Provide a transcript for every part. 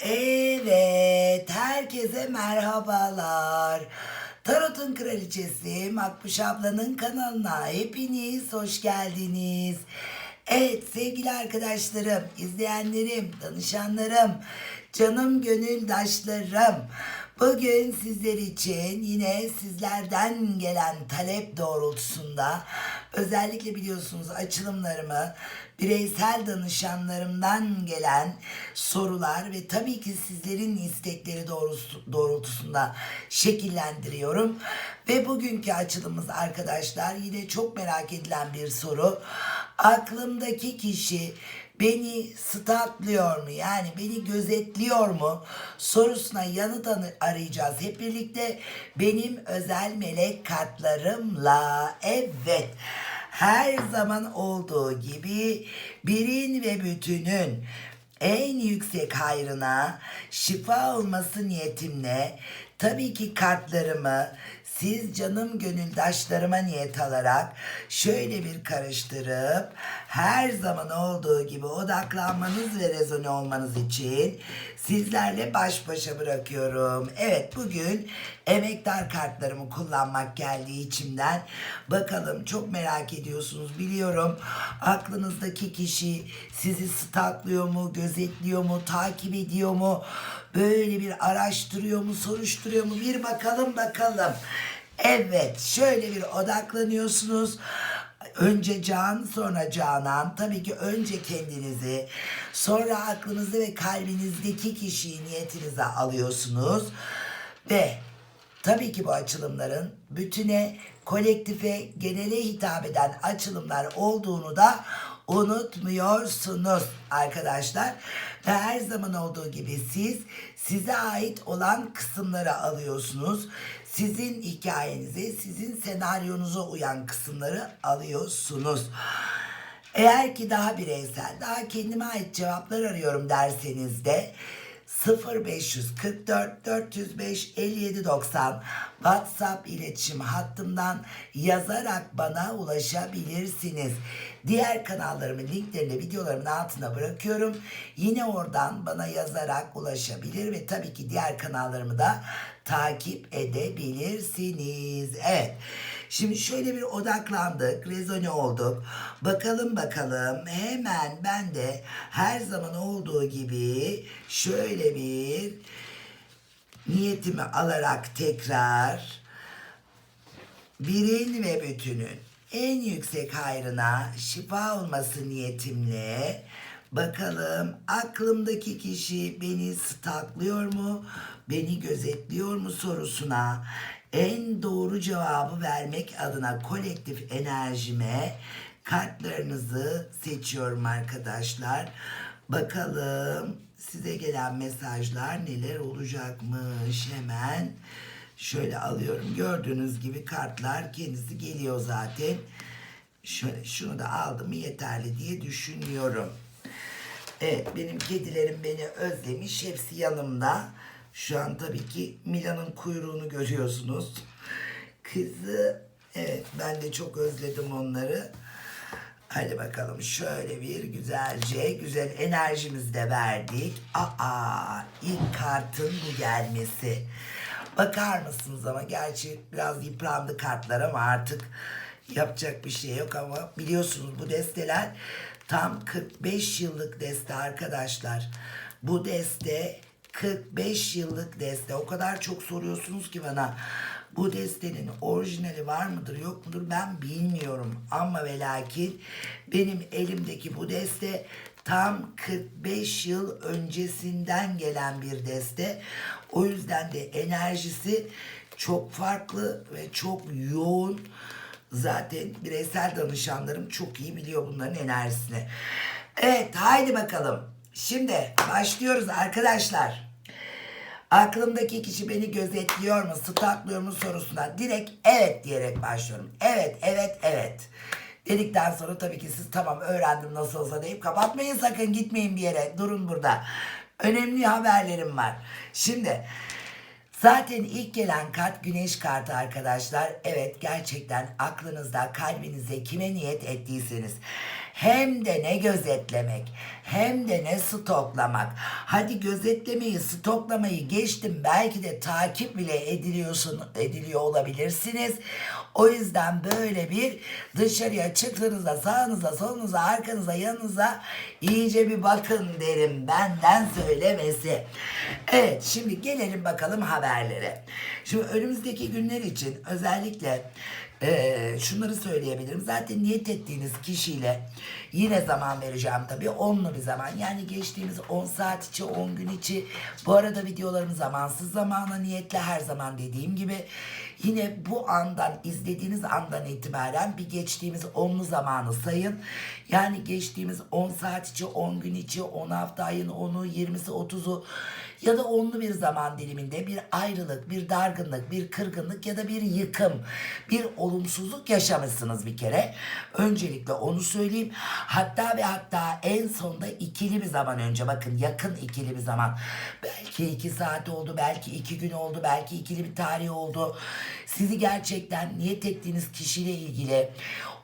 Evet, herkese merhabalar. Tarot'un kraliçesi Makbuş ablanın kanalına hepiniz hoş geldiniz. Evet sevgili arkadaşlarım, izleyenlerim, danışanlarım, canım gönüldaşlarım. Bugün sizler için yine sizlerden gelen talep doğrultusunda özellikle biliyorsunuz açılımlarımı bireysel danışanlarımdan gelen sorular ve tabii ki sizlerin istekleri doğrultusunda şekillendiriyorum. Ve bugünkü açılımımız arkadaşlar yine çok merak edilen bir soru. Aklımdaki kişi beni statlıyor mu? Yani beni gözetliyor mu? Sorusuna yanıt anı- arayacağız hep birlikte. Benim özel melek kartlarımla evet. Her zaman olduğu gibi birin ve bütünün en yüksek hayrına şifa olması niyetimle tabii ki kartlarımı siz canım gönüldaşlarıma niyet alarak şöyle bir karıştırıp her zaman olduğu gibi odaklanmanız ve rezone olmanız için sizlerle baş başa bırakıyorum. Evet bugün emektar kartlarımı kullanmak geldiği içimden. Bakalım çok merak ediyorsunuz biliyorum. Aklınızdaki kişi sizi stalklıyor mu gözetliyor mu takip ediyor mu böyle bir araştırıyor mu soruşturuyor mu bir bakalım bakalım. Evet şöyle bir odaklanıyorsunuz. Önce Can sonra Canan. Tabii ki önce kendinizi sonra aklınızda ve kalbinizdeki kişiyi niyetinize alıyorsunuz. Ve tabii ki bu açılımların bütüne, kolektife, genele hitap eden açılımlar olduğunu da unutmuyorsunuz arkadaşlar. Ve her zaman olduğu gibi siz size ait olan kısımları alıyorsunuz. Sizin hikayenize, sizin senaryonuza uyan kısımları alıyorsunuz. Eğer ki daha bireysel, daha kendime ait cevaplar arıyorum derseniz de 0544 405 5790 WhatsApp iletişim hattımdan yazarak bana ulaşabilirsiniz. Diğer kanallarımın linklerini de videolarımın altına bırakıyorum. Yine oradan bana yazarak ulaşabilir ve tabii ki diğer kanallarımı da takip edebilirsiniz. Evet. Şimdi şöyle bir odaklandık, rezone olduk. Bakalım bakalım hemen ben de her zaman olduğu gibi şöyle bir niyetimi alarak tekrar birin ve bütünün en yüksek hayrına şifa olması niyetimle bakalım aklımdaki kişi beni staklıyor mu, beni gözetliyor mu sorusuna en doğru cevabı vermek adına kolektif enerjime kartlarınızı seçiyorum arkadaşlar. Bakalım size gelen mesajlar neler olacakmış hemen. Şöyle alıyorum. Gördüğünüz gibi kartlar kendisi geliyor zaten. Şöyle şunu da aldım yeterli diye düşünüyorum. Evet benim kedilerim beni özlemiş. Hepsi yanımda. Şu an tabii ki Mila'nın kuyruğunu görüyorsunuz. Kızı evet ben de çok özledim onları. Hadi bakalım şöyle bir güzelce güzel enerjimizi de verdik. Aa ilk kartın bu gelmesi. Bakar mısınız ama gerçi biraz yıprandı kartlar ama artık yapacak bir şey yok ama biliyorsunuz bu desteler tam 45 yıllık deste arkadaşlar. Bu deste 45 yıllık deste. O kadar çok soruyorsunuz ki bana. Bu destenin orijinali var mıdır yok mudur ben bilmiyorum. Ama ve lakin benim elimdeki bu deste tam 45 yıl öncesinden gelen bir deste. O yüzden de enerjisi çok farklı ve çok yoğun. Zaten bireysel danışanlarım çok iyi biliyor bunların enerjisini. Evet haydi bakalım. Şimdi başlıyoruz arkadaşlar. Aklımdaki kişi beni gözetliyor mu, staklıyor mu sorusuna direkt evet diyerek başlıyorum. Evet, evet, evet. Dedikten sonra tabii ki siz tamam öğrendim nasıl olsa deyip kapatmayın sakın gitmeyin bir yere. Durun burada. Önemli haberlerim var. Şimdi Zaten ilk gelen kart güneş kartı arkadaşlar. Evet gerçekten aklınızda kalbinizde kime niyet ettiyseniz hem de ne gözetlemek hem de ne stoklamak. Hadi gözetlemeyi, stoklamayı geçtim. Belki de takip bile ediliyorsun, ediliyor olabilirsiniz. O yüzden böyle bir dışarıya çıktığınızda sağınıza, solunuza, arkanıza, yanınıza iyice bir bakın derim benden söylemesi. Evet şimdi gelelim bakalım haberlere. Şimdi önümüzdeki günler için özellikle ee, şunları söyleyebilirim. Zaten niyet ettiğiniz kişiyle yine zaman vereceğim tabii. Onlu bir zaman. Yani geçtiğimiz 10 saat içi, 10 gün içi. Bu arada videolarım zamansız zamana niyetle her zaman dediğim gibi. Yine bu andan, izlediğiniz andan itibaren bir geçtiğimiz onlu zamanı sayın. Yani geçtiğimiz 10 saat içi, 10 gün içi, 10 hafta ayın 10'u, 20'si, 30'u ya da onlu bir zaman diliminde bir ayrılık, bir dargınlık, bir kırgınlık ya da bir yıkım, bir olumsuzluk yaşamışsınız bir kere. Öncelikle onu söyleyeyim. Hatta ve hatta en sonda ikili bir zaman önce bakın yakın ikili bir zaman. Belki iki saat oldu, belki iki gün oldu, belki ikili bir tarih oldu. Sizi gerçekten niyet ettiğiniz kişiyle ilgili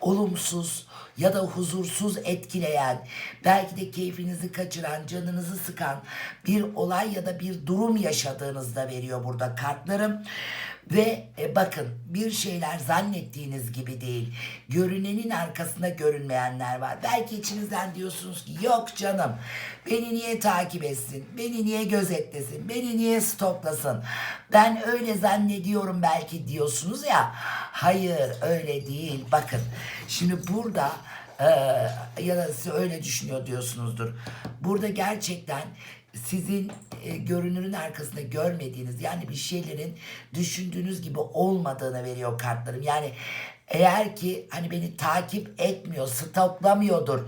olumsuz ya da huzursuz etkileyen, belki de keyfinizi kaçıran, canınızı sıkan bir olay ya da bir durum yaşadığınızda veriyor burada kartlarım. Ve e, bakın bir şeyler zannettiğiniz gibi değil. Görünenin arkasında görünmeyenler var. Belki içinizden diyorsunuz ki yok canım beni niye takip etsin, beni niye gözetlesin, beni niye stoplasın. Ben öyle zannediyorum belki diyorsunuz ya. Hayır öyle değil. Bakın şimdi burada e, ya da siz öyle düşünüyor diyorsunuzdur. Burada gerçekten sizin e, görünürün arkasında görmediğiniz yani bir şeylerin düşündüğünüz gibi olmadığını veriyor kartlarım. Yani eğer ki hani beni takip etmiyor, stoplamıyordur,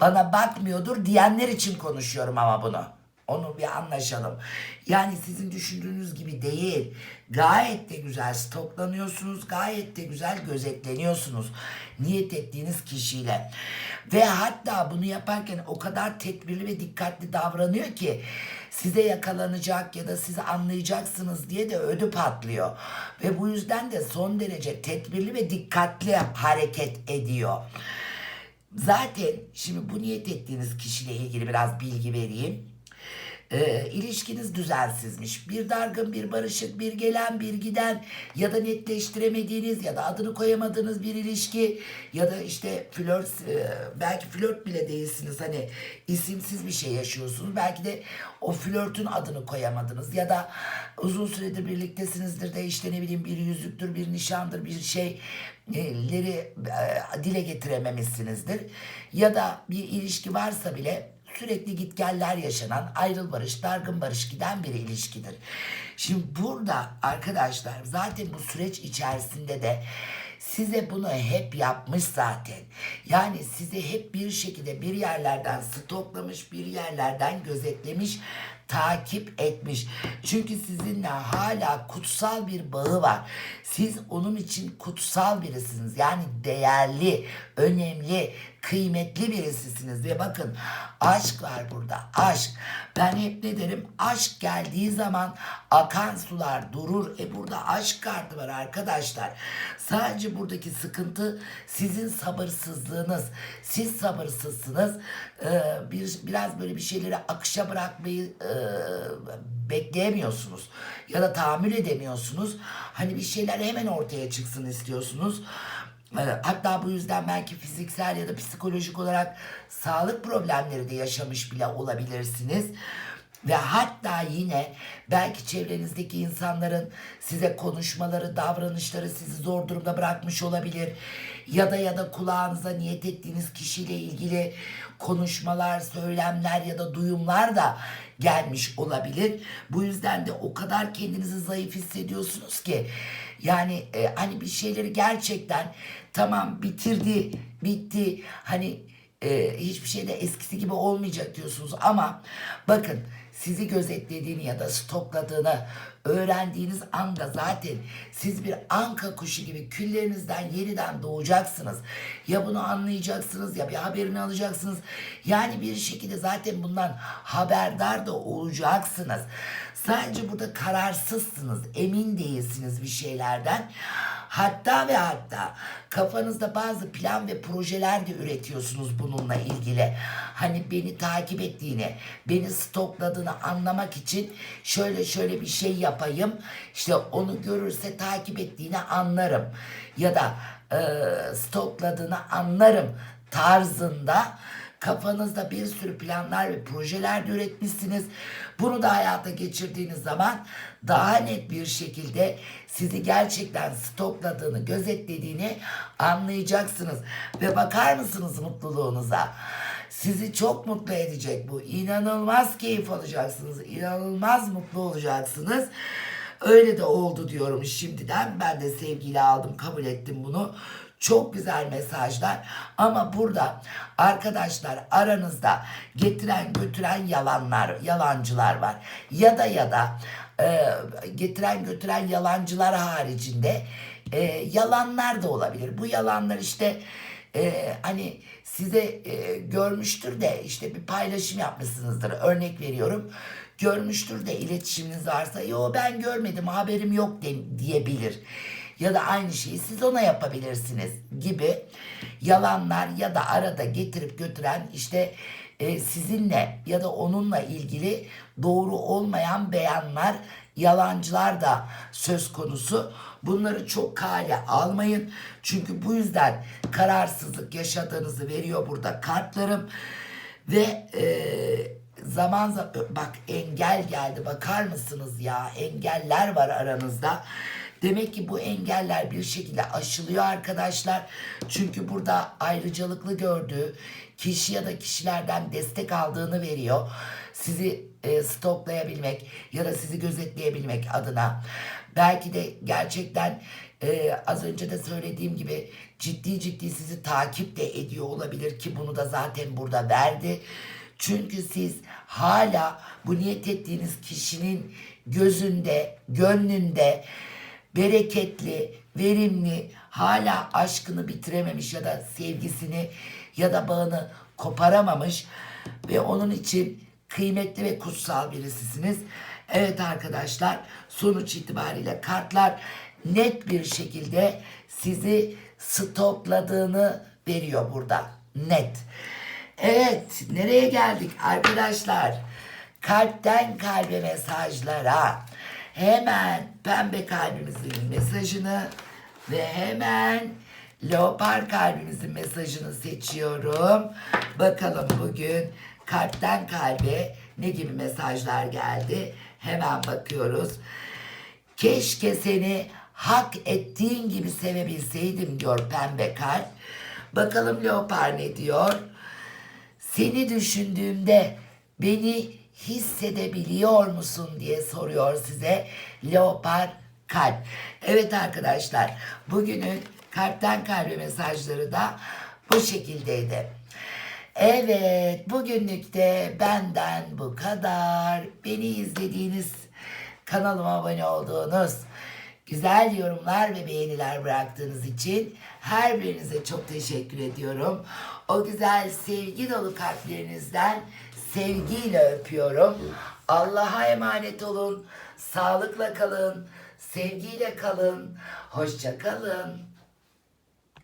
bana bakmıyordur diyenler için konuşuyorum ama bunu. Onu bir anlaşalım. Yani sizin düşündüğünüz gibi değil. Gayet de güzel stoklanıyorsunuz. Gayet de güzel gözetleniyorsunuz. Niyet ettiğiniz kişiyle. Ve hatta bunu yaparken o kadar tedbirli ve dikkatli davranıyor ki size yakalanacak ya da sizi anlayacaksınız diye de ödü patlıyor. Ve bu yüzden de son derece tedbirli ve dikkatli hareket ediyor. Zaten şimdi bu niyet ettiğiniz kişiyle ilgili biraz bilgi vereyim. E, ilişkiniz düzensizmiş. Bir dargın, bir barışık, bir gelen, bir giden ya da netleştiremediğiniz ya da adını koyamadığınız bir ilişki ya da işte flört, e, belki flört bile değilsiniz. Hani isimsiz bir şey yaşıyorsunuz. Belki de o flörtün adını koyamadınız ya da uzun süredir birliktesinizdir de işte ne bileyim bir yüzüktür, bir nişandır, bir şeyleri e, dile getirememişsinizdir. Ya da bir ilişki varsa bile sürekli gitgeller yaşanan ayrıl barış, dargın barış giden bir ilişkidir. Şimdi burada arkadaşlar zaten bu süreç içerisinde de size bunu hep yapmış zaten. Yani sizi hep bir şekilde bir yerlerden stoklamış, bir yerlerden gözetlemiş, takip etmiş. Çünkü sizinle hala kutsal bir bağı var. Siz onun için kutsal birisiniz. Yani değerli, önemli, kıymetli birisisiniz. Ve bakın aşk var burada. Aşk. Ben hep ne derim? Aşk geldiği zaman akan sular durur. E burada aşk kartı var arkadaşlar. Sadece buradaki sıkıntı sizin sabırsızlığınız. Siz sabırsızsınız. Ee, bir, biraz böyle bir şeyleri akışa bırakmayı e, bekleyemiyorsunuz. Ya da tahammül edemiyorsunuz. Hani bir şeyler hemen ortaya çıksın istiyorsunuz. Evet, Hatta bu yüzden belki fiziksel ya da psikolojik olarak sağlık problemleri de yaşamış bile olabilirsiniz. Ve hatta yine belki çevrenizdeki insanların size konuşmaları, davranışları sizi zor durumda bırakmış olabilir. Ya da ya da kulağınıza niyet ettiğiniz kişiyle ilgili konuşmalar, söylemler ya da duyumlar da gelmiş olabilir. Bu yüzden de o kadar kendinizi zayıf hissediyorsunuz ki yani e, hani bir şeyleri gerçekten tamam bitirdi, bitti. Hani e, hiçbir şey de eskisi gibi olmayacak diyorsunuz ama bakın sizi gözetlediğini ya da stokladığını öğrendiğiniz anda zaten siz bir anka kuşu gibi küllerinizden yeniden doğacaksınız. Ya bunu anlayacaksınız ya bir haberini alacaksınız. Yani bir şekilde zaten bundan haberdar da olacaksınız. Sadece burada kararsızsınız, emin değilsiniz bir şeylerden. Hatta ve hatta kafanızda bazı plan ve projeler de üretiyorsunuz bununla ilgili. Hani beni takip ettiğini, beni stokladığını anlamak için şöyle şöyle bir şey yapayım. İşte onu görürse takip ettiğini anlarım. Ya da e, stokladığını anlarım tarzında kafanızda bir sürü planlar ve projeler de üretmişsiniz. Bunu da hayata geçirdiğiniz zaman daha net bir şekilde sizi gerçekten stokladığını, gözetlediğini anlayacaksınız. Ve bakar mısınız mutluluğunuza? Sizi çok mutlu edecek bu. İnanılmaz keyif alacaksınız. inanılmaz mutlu olacaksınız. Öyle de oldu diyorum şimdiden. Ben de sevgiyle aldım, kabul ettim bunu. Çok güzel mesajlar ama burada arkadaşlar aranızda getiren götüren yalanlar, yalancılar var. Ya da ya da e, getiren götüren yalancılar haricinde e, yalanlar da olabilir. Bu yalanlar işte e, hani size e, görmüştür de işte bir paylaşım yapmışsınızdır. Örnek veriyorum. Görmüştür de iletişiminiz varsa yo ben görmedim haberim yok de, diyebilir. Ya da aynı şeyi siz ona yapabilirsiniz gibi yalanlar ya da arada getirip götüren işte e, sizinle ya da onunla ilgili doğru olmayan beyanlar, yalancılar da söz konusu. Bunları çok kale almayın. Çünkü bu yüzden kararsızlık yaşadığınızı veriyor burada kartlarım. Ve e, zaman zaman bak engel geldi bakar mısınız ya engeller var aranızda. Demek ki bu engeller bir şekilde aşılıyor arkadaşlar. Çünkü burada ayrıcalıklı gördüğü kişi ya da kişilerden destek aldığını veriyor. Sizi e, stoklayabilmek ya da sizi gözetleyebilmek adına. Belki de gerçekten e, az önce de söylediğim gibi ciddi ciddi sizi takip de ediyor olabilir ki bunu da zaten burada verdi. Çünkü siz hala bu niyet ettiğiniz kişinin gözünde, gönlünde bereketli, verimli, hala aşkını bitirememiş ya da sevgisini ya da bağını koparamamış ve onun için kıymetli ve kutsal birisisiniz. Evet arkadaşlar sonuç itibariyle kartlar net bir şekilde sizi stopladığını veriyor burada. Net. Evet nereye geldik arkadaşlar? Kalpten kalbe mesajlara. Hemen pembe kalbimizin mesajını ve hemen leopar kalbimizin mesajını seçiyorum. Bakalım bugün kalpten kalbe ne gibi mesajlar geldi? Hemen bakıyoruz. Keşke seni hak ettiğin gibi sevebilseydim diyor pembe kalp. Bakalım leopar ne diyor? Seni düşündüğümde beni hissedebiliyor musun diye soruyor size Leopar Kalp. Evet arkadaşlar bugünün kalpten kalbe mesajları da bu şekildeydi. Evet bugünlük de benden bu kadar. Beni izlediğiniz kanalıma abone olduğunuz güzel yorumlar ve beğeniler bıraktığınız için her birinize çok teşekkür ediyorum. O güzel sevgi dolu kalplerinizden sevgiyle öpüyorum. Allah'a emanet olun. Sağlıkla kalın. Sevgiyle kalın. Hoşça kalın.